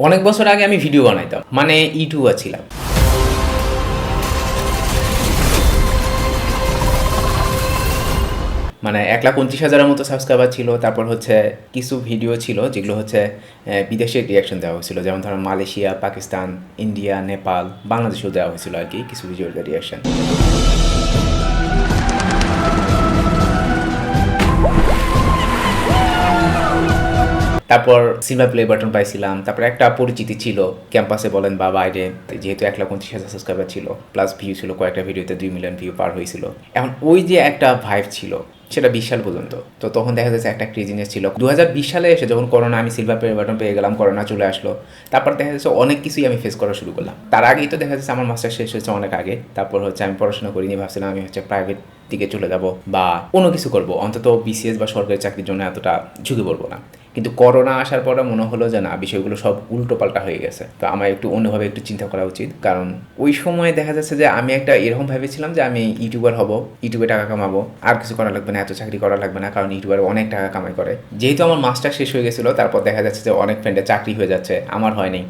অনেক বছর আগে আমি ভিডিও বানাইতাম। মানে ইউটিউবার ছিলাম। মানে এক লাখ উনত্রিশ হাজারের মতো সাবস্ক্রাইবার ছিল তারপর হচ্ছে কিছু ভিডিও ছিল যেগুলো হচ্ছে আহ, বিদেশে রিয়াকশন দেওয়া হয়েছিল। যেমন ধরো মালয়েশিয়া পাকিস্তান ইন্ডিয়া নেপাল বাংলাদেশেও দেওয়া হয়েছিল আর কি কিছু ভিডিওর রিয়াকশন তারপর সিলভার প্লে বাটন পাইছিলাম। তারপর একটা পরিচিতি ছিল ক্যাম্পাসে বলেন বা বাইরে, যেহেতু এক লাখ উনত্রিশ হাজার সাবস্ক্রাইবার ছিল প্লাস ভিউ ছিল, কয়েকটা ভিডিওতে দুই মিলিয়ন ভিউ পার হয়েছিল। এখন ওই যে একটা ভাইব ছিল, সেটা বিশ সাল পর্যন্ত। তো তখন দেখা যাচ্ছে একটা ক্রেজিনেস ছিল। দু হাজার বিশ সালে এসে যখন করোনা আমি সিলভার প্লে বাটন পেয়ে গেলাম করোনা চলে আসলো। তারপর দেখা যাচ্ছে অনেক কিছুই আমি ফেস করা শুরু করলাম। তার আগেই তো দেখা যাচ্ছে আমার মাস্টার শেষ হয়েছে অনেক আগে। তারপর হচ্ছে আমি পড়াশোনা করিনি, ভাবছিলাম আমি হচ্ছে প্রাইভেট দিকে চলে যাব বা অন্য কিছু করব। অন্তত বিসিএস বা সরকারি চাকরির জন্য এতটা ঝুঁকে পড়ব না। কিন্তু করোনা আসার পরে মনে হলো যে না, বিষয়গুলো সব উল্টো পাল্টা হয়ে গেছে। তো আমার একটু অন্যভাবে একটু চিন্তা করা উচিত। কারণ ওই সময় দেখা যাচ্ছে যে আমি একটা এরকম ভেবেছিলাম যে আমি ইউটিউবার হব, ইউটিউবে টাকা কামাবো, আর কিছু করা লাগবে না, এত চাকরি করা লাগবে না, কারণ ইউটিউবার অনেক টাকা কামাই করে। যেহেতু আমার মাস্টার শেষ হয়ে গেছিল, তারপর দেখা যাচ্ছে যে অনেক ফ্রেন্ডের চাকরি হয়ে যাচ্ছে, আমার হয়নি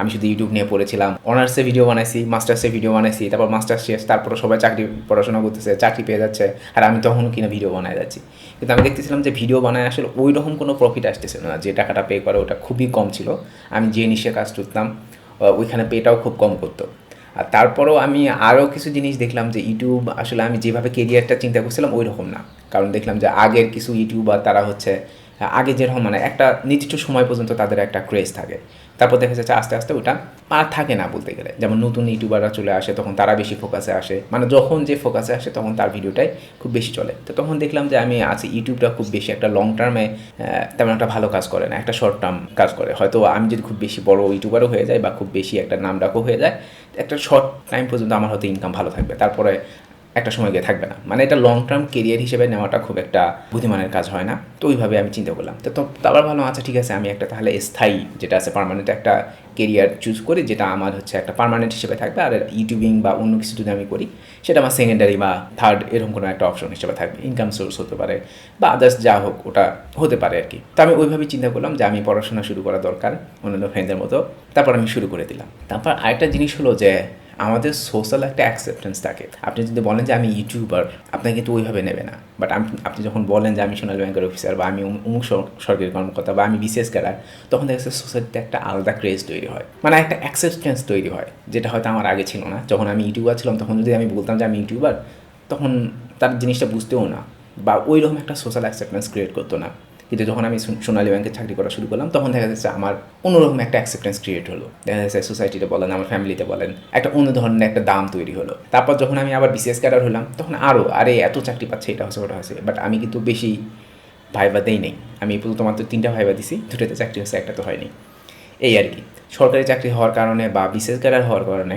আমি শুধু ইউটিউব নিয়ে পড়েছিলাম। অনার্সে ভিডিও বানাইছি মাস্টার্সে ভিডিও বানাইছি, তারপর মাস্টার্স শেষ, তারপরে সবাই চাকরি পড়াশোনা করতেছে, চাকরি পেয়ে যাচ্ছে, আর আমি তখনও কিনা ভিডিও বানায় যাচ্ছি। কিন্তু আমি দেখতেছিলাম যে ভিডিও বানায় আসলে ওই রকম কোনো প্রফিট আসতেছে না, যে টাকাটা পে করে ওটা খুবই কম ছিল। আমি যে নিশে কাজ করতাম ওইখানে পেটাও খুব কম করতো। আর তারপরেও আমি আরও কিছু জিনিস দেখলাম যে ইউটিউব আসলে আমি যেভাবে কেরিয়ারটা চিন্তা করছিলাম ওই রকম না। কারণ দেখলাম যে আগের কিছু ইউটিউবার তারা হচ্ছে আগে যেরকম মানে একটা নির্দিষ্ট সময় পর্যন্ত তাদের একটা ক্রেজ থাকে। তারপর দেখা যাচ্ছে আস্তে আস্তে ওটা আর থাকে না বলতে গেলে। যেমন নতুন ইউটিউবাররা চলে আসে, তখন তারা বেশি ফোকাসে আসে। মানে যখন যে ফোকাসে আসে, তখন তার ভিডিওটাই খুব বেশি চলে। তো তখন দেখলাম যে আমি আছি, ইউটিউবটা খুব বেশি একটা লং টার্মে তেমন একটা ভালো কাজ করে না, একটা শর্ট টার্ম কাজ করে। হয়তো আমি যদি খুব বেশি বড় ইউটিউবারও হয়ে যায় বা খুব বেশি একটা নাম ডাকও হয়ে যায়, একটা শর্ট টাইম পর্যন্ত আমার হয়তো ইনকাম ভালো থাকবে। তারপরে একটা সময় গিয়ে থাকবে না। মানে এটা লং টার্ম কেরিয়ার হিসেবে নেওয়াটা খুব একটা বুদ্ধিমানের কাজ হয় না। তো ওইভাবে আমি চিন্তা করলাম। তো তো তো ভালো আচ্ছা ঠিক আছে, আমি একটা তাহলে স্থায়ী যেটা আছে পার্মানেন্ট একটা কেরিয়ার চুজ করি, যেটা আমার হচ্ছে একটা পার্মানেন্ট হিসেবে থাকবে। আর ইউটিউবিং বা অন্য কিছু যদি আমি করি, সেটা আমার সেকেন্ডারি বা থার্ড এরকম কোনো একটা অপশন হিসেবে থাকবে। ইনকাম সোর্স হতে পারে বা আদার্স যা হোক, ওটা হতে পারে আর কি। তো আমি ওইভাবেই চিন্তা করলাম যে, আমি পড়াশোনা শুরু করা দরকার অন্যান্য ফ্রেন্ডদের মতো। তারপর আমি শুরু করে দিলাম। তারপর আরেকটা জিনিস হলো যে আমাদের সোশ্যাল একটা অ্যাকসেপ্টেন্স থাকে। আপনি যদি বলেন যে আমি ইউটিউবার আপনাকে কিন্তু ওইভাবে নেবে না। বাট আপনি যখন বলেন যে আমি সোনালী ব্যাংকের অফিসার বা আমি অমুক- সরকারি কর্মকর্তা বা আমি বিসিএস ক্যাডার তখন দেখা যাচ্ছে সোসাইটিতে একটা আলাদা ক্রেজ তৈরি হয়। মানে একটা অ্যাকসেপ্টেন্স তৈরি হয়, যেটা হয়তো আমার আগে ছিল না। যখন আমি ইউটিউবার ছিলাম, তখন যদি আমি বলতাম যে আমি ইউটিউবার তখন তার জিনিসটা বুঝতেও না। বা ওই রকম একটা সোশ্যাল অ্যাকসেপ্টেন্স ক্রিয়েট করতো না। কিন্তু যখন আমি সোনালী ব্যাংকে চাকরি করা শুরু করলাম, তখন দেখা যাচ্ছে আমার অন্যরকম একটা অ্যাকসেপ্টেন্স ক্রিয়েট হলো। দেখা যাচ্ছে সোসাইটিতে বলেন, আমার ফ্যামিলিতে বলেন, একটা অন্য ধরনের একটা দাম তৈরি হলো। তারপর যখন আমি আবার বিসিএস ক্যাডার হলাম, তখন আরও আরে, এত চাকরি পাচ্ছে, এটা হচ্ছে, ওটা হচ্ছে। বাট আমি কিন্তু বেশি ভাইবা দেই নেই। আমি পর্যন্ত মাত্র তিনটা ভাইবা দিছি, দুটোতে চাকরি হচ্ছে, একটা তো হয়নি। এই আর কি। সরকারি চাকরি হওয়ার কারণে বা বিসিএস ক্যাডার হওয়ার কারণে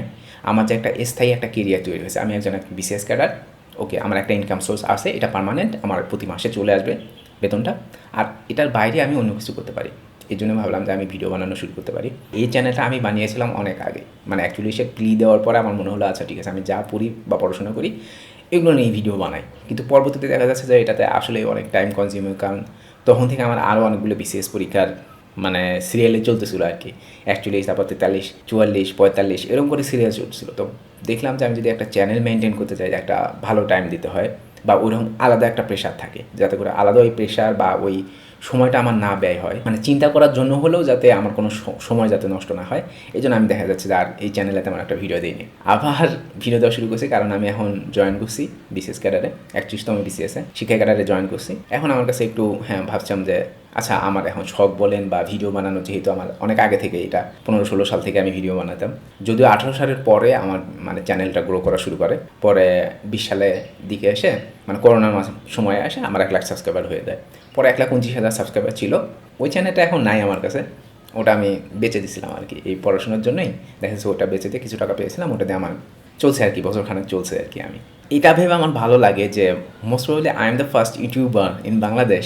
আমার যে একটা স্থায়ী একটা কেরিয়ার তৈরি হয়েছে। আমি একজন বিসিএস ক্যাডার ওকে আমার একটা ইনকাম সোর্স আছে, এটা পার্মানেন্ট আমার প্রতি মাসে চলে আসবে। বেতনটা। আর এটার বাইরে আমি অন্য কিছু করতে পারি। এই জন্য ভাবলাম যে আমি ভিডিও বানানো শুরু করতে পারি। এই চ্যানেলটা আমি বানিয়েছিলাম অনেক আগে। মানে অ্যাকচুয়ালি সে ক্লি দেওয়ার পরে আমার মনে হলো আচ্ছা ঠিক আছে, আমি যা পড়ি বা পড়াশোনা করি, এগুলো নিয়ে ভিডিও বানাই। কিন্তু পরবর্তীতে দেখা যাচ্ছে যে এটাতে আসলে অনেক টাইম কনজিউমিং কারণ তখন থেকে আমার আরও অনেকগুলো বিসিএস পরীক্ষার মানে সিরিয়ালে চলতেছিল আর কি একচল্লিশ তারপর তেতাল্লিশ, চুয়াল্লিশ, পঁয়তাল্লিশ, এরকম করে সিরিয়াল চলছিল। তো দেখলাম যে আমি যদি একটা চ্যানেল মেনটেন করতে চাই একটা ভালো টাইম দিতে হয় বা ওইরকম আলাদা একটা প্রেশার থাকে, যাতে করে আলাদা ওই প্রেশার বা ওই সময়টা আমার না ব্যয় হয়। মানে চিন্তা করার জন্য হলেও যাতে আমার কোনো সময় যাতে নষ্ট না হয়। এই জন্য আমি দেখা যাচ্ছে যে আর এই চ্যানেলে আমার একটা ভিডিও দিইনি। আবার ভিডিও দেওয়া শুরু করছি কারণ আমি এখন জয়েন করছি বিসিএস ক্যাডারে একত্রিশতম বিসিএসে শিক্ষা ক্যাডারে জয়েন করছি। এখন আমার কাছে একটু হ্যাঁ ভাবছিলাম যে আচ্ছা আমার এখন শখ বলেন বা ভিডিও বানানো, যেহেতু আমার অনেক আগে থেকে এটা পনেরো ষোলো সাল থেকে আমি ভিডিও বানাতাম। যদিও আঠারো সালের পরে আমার মানে চ্যানেলটা গ্রো করা শুরু করে। পরে বিশ সালে দিকে এসে মানে করোনার সময়ে এসে আমার এক লাখ সাবস্ক্রাইবার হয়ে যায়। পরে এক লাখ উনত্রিশ হাজার সাবস্ক্রাইবার ছিল। ওই চ্যানেলটা এখন নাই আমার কাছে। ওটা আমি বেচে দিছিলাম আর কি। এই পড়াশোনার জন্যই দেখা যাচ্ছে ওটা বেচে দিয়ে কিছু টাকা পেয়েছিলাম। ওটা দিয়ে আমার চলছে আর কি বছর খানেক চলছে আর কি আমি। এটা ভেবে আমার ভালো লাগে যে most probably I am the first YouTuber in Bangladesh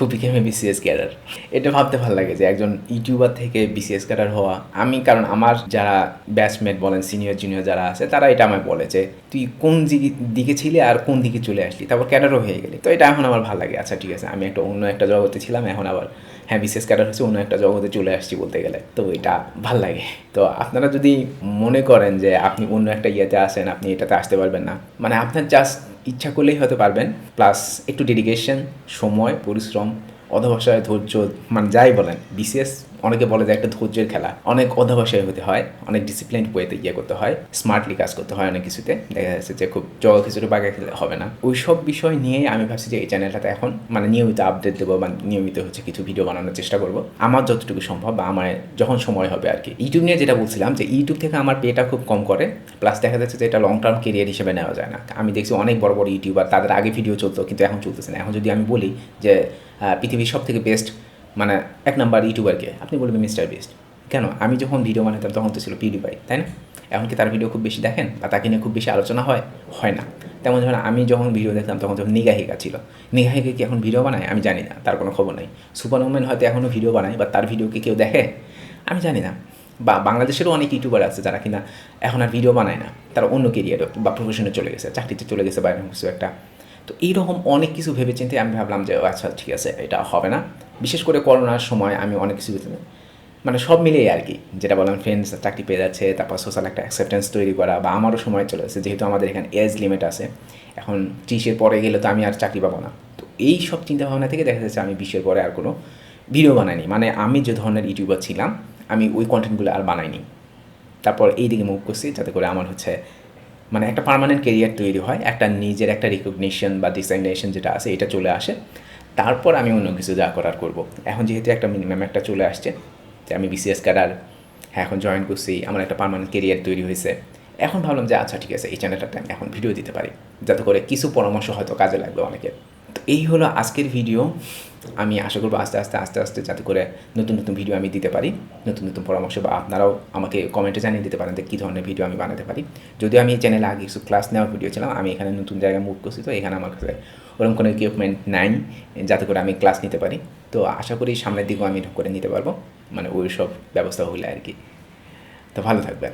who became a BCS cadre এটা ভাবতে ভালো লাগে যে একজন ইউটিউবার থেকে বিসিএস ক্যাডার হওয়া। আমি, কারণ আমার যারা ব্যাচমেট বলেন সিনিয়র জুনিয়র যারা আছে, তারা এটা আমায় বলে যে, তুই কোন দিকে- ছিলি আর কোন দিকে চলে আসলি? তারপর ক্যাডারও হয়ে গেলি। তো এটা এখন আমার ভালো লাগে। আচ্ছা ঠিক আছে, আমি একটা অন্য একটা জগতে ছিলাম, এখন আবার হ্যাঁ বিশেষ কারণ হচ্ছে অন্য একটা জগতে চলে আসছি বলতে গেলে। তো এটা ভালো লাগে। তো আপনারা যদি মনে করেন যে আপনি অন্য একটা ইয়েতে আসেন, আপনি এটাতে আসতে পারবেন না। মানে আপনার জাস্ট ইচ্ছা করলেই হতে পারবেন। প্লাস একটু ডেডিকেশন সময়, পরিশ্রম অধভাষায় ধৈর্য মানে যাই বলেন বিশেষ অনেকে বলে যে একটা ধৈর্যের খেলা। অনেক অধভাষায় হতে হয়, অনেক ডিসিপ্লিন ওয়েতে ইয়ে করতে হয় স্মার্টলি কাজ করতে হয় অনেক কিছুতে। দেখা যাচ্ছে যে খুব জগা কিছুটা বাগা খেলে হবে না। ওই সব বিষয় নিয়ে আমি ভাবছি যে এই চ্যানেলটাতে এখন মানে নিয়মিত আপডেট দেবো বা নিয়মিত হচ্ছে কিছু ভিডিও বানানোর চেষ্টা করব। আমার যতটুকু সম্ভব বা আমার যখন সময় হবে আর কি। ইউটিউব নিয়ে যেটা বলছিলাম যে ইউটিউব থেকে আমার পেটা খুব কম করে প্লাস দেখা যাচ্ছে যে এটা লং টার্ম কেরিয়ার হিসেবে নেওয়া যায় না। আমি দেখছি অনেক বড় বড় ইউটিউবার তাদের আগে ভিডিও চলতো, কিন্তু এখন চলতেছে না। এখন যদি আমি বলি যে পৃথিবীর সব থেকে বেস্ট মানে এক নাম্বার ইউটিউবারকে আপনি বলবেন মিস্টার বেস্ট কেন? আমি যখন ভিডিও বানাতাম তখন তো ছিল পিউডিপাই তাই না? এখন কি তার ভিডিও খুব বেশি দেখেন? বা তাকে নিয়ে খুব বেশি আলোচনা হয়? হয় না। তেমন যখন আমি যখন ভিডিও দেখতাম তখন যখন নিগাহিকা ছিল। নিগাহিকা কি এখন ভিডিও বানায়? আমি জানি না, তার কোনো খবর নেই। সুপার ওমেন হয়তো এখনও ভিডিও বানায় বা তার ভিডিও কি কেউ দেখে? আমি জানি না। বা বাংলাদেশেরও অনেক ইউটিউবার আছে যারা কিনা এখন আর ভিডিও বানায় না। তারা অন্য কেরিয়ারে বা প্রফেশনে চলে গেছে, চাকরিতে চলে গেছে, বাইরে কিছু একটা। তো এইরকম অনেক কিছু ভেবে চিন্তে আমি ভাবলাম যে আচ্ছা ঠিক আছে, এটা হবে না। বিশেষ করে করোনার সময় আমি অনেক কিছু মানে সব মিলিয়ে আর কি, যেটা বললাম ফ্রেন্ডস চাকরি পেয়ে যাচ্ছে, তারপর সোশ্যাল একটা অ্যাকসেপ্টেন্স তৈরি করা, বা আমারও সময় চলে যাচ্ছে যেহেতু আমাদের এখানে এজ লিমিট আছে, এখন ত্রিশের পরে গেলে তো আমি আর চাকরি পাবো না। তো এই সব চিন্তাভাবনা থেকে দেখা যাচ্ছে আমি বিশের পরে আর কোনো ভিডিও বানাইনি। মানে আমি যে ধরনের ইউটিউবার ছিলাম, আমি ওই কন্টেন্টগুলো আর বানাইনি। তারপর এই দিকে মুভ করছি, যাতে করে আমার হচ্ছে মানে একটা পারমানেন্ট কেরিয়ার তৈরি হয়, একটা নিজের একটা রিকগনিশন বা ডিসাইনেশন যেটা আছে, এটা চলে আসে। তারপর আমি অন্য কিছু যা করার করব। এখন যেহেতু একটা মিনিমাম একটা চলে আসছে, যে আমি বিসিএস ক্যাডার হ্যাঁ এখন জয়েন করছি, আমার একটা পারমানেন্ট কেরিয়ার তৈরি হয়েছে। এখন ভাবলাম যে আচ্ছা ঠিক আছে, এই চ্যানেলটাতে আমি এখন ভিডিও দিতে পারি। যাতে করে কিছু পরামর্শ হয়তো কাজে লাগবে অনেকের। এই হলো আজকের ভিডিও আমি আশা করব আস্তে আস্তে আস্তে আস্তে যাতে করে নতুন নতুন ভিডিও আমি দিতে পারি, নতুন নতুন পরামর্শ বা আপনারাও আমাকে কমেন্টে জানিয়ে দিতে পারেন যে কী ধরনের ভিডিও আমি বানাতে পারি। যদিও আমি এই চ্যানেলে আগে কিছু ক্লাস নেওয়ার ভিডিও ছিলাম, আমি এখানে নতুন জায়গায় মুভ করছি, তো এখানে আমার কাছে ওরকম কোনো ইকুইপমেন্ট নাই, যাতে করে আমি ক্লাস নিতে পারি। তো আশা করি সামনের দিকেও আমি করে নিতে পারব মানে ওই সব ব্যবস্থা হলে আর কি। তো ভালো থাকবেন।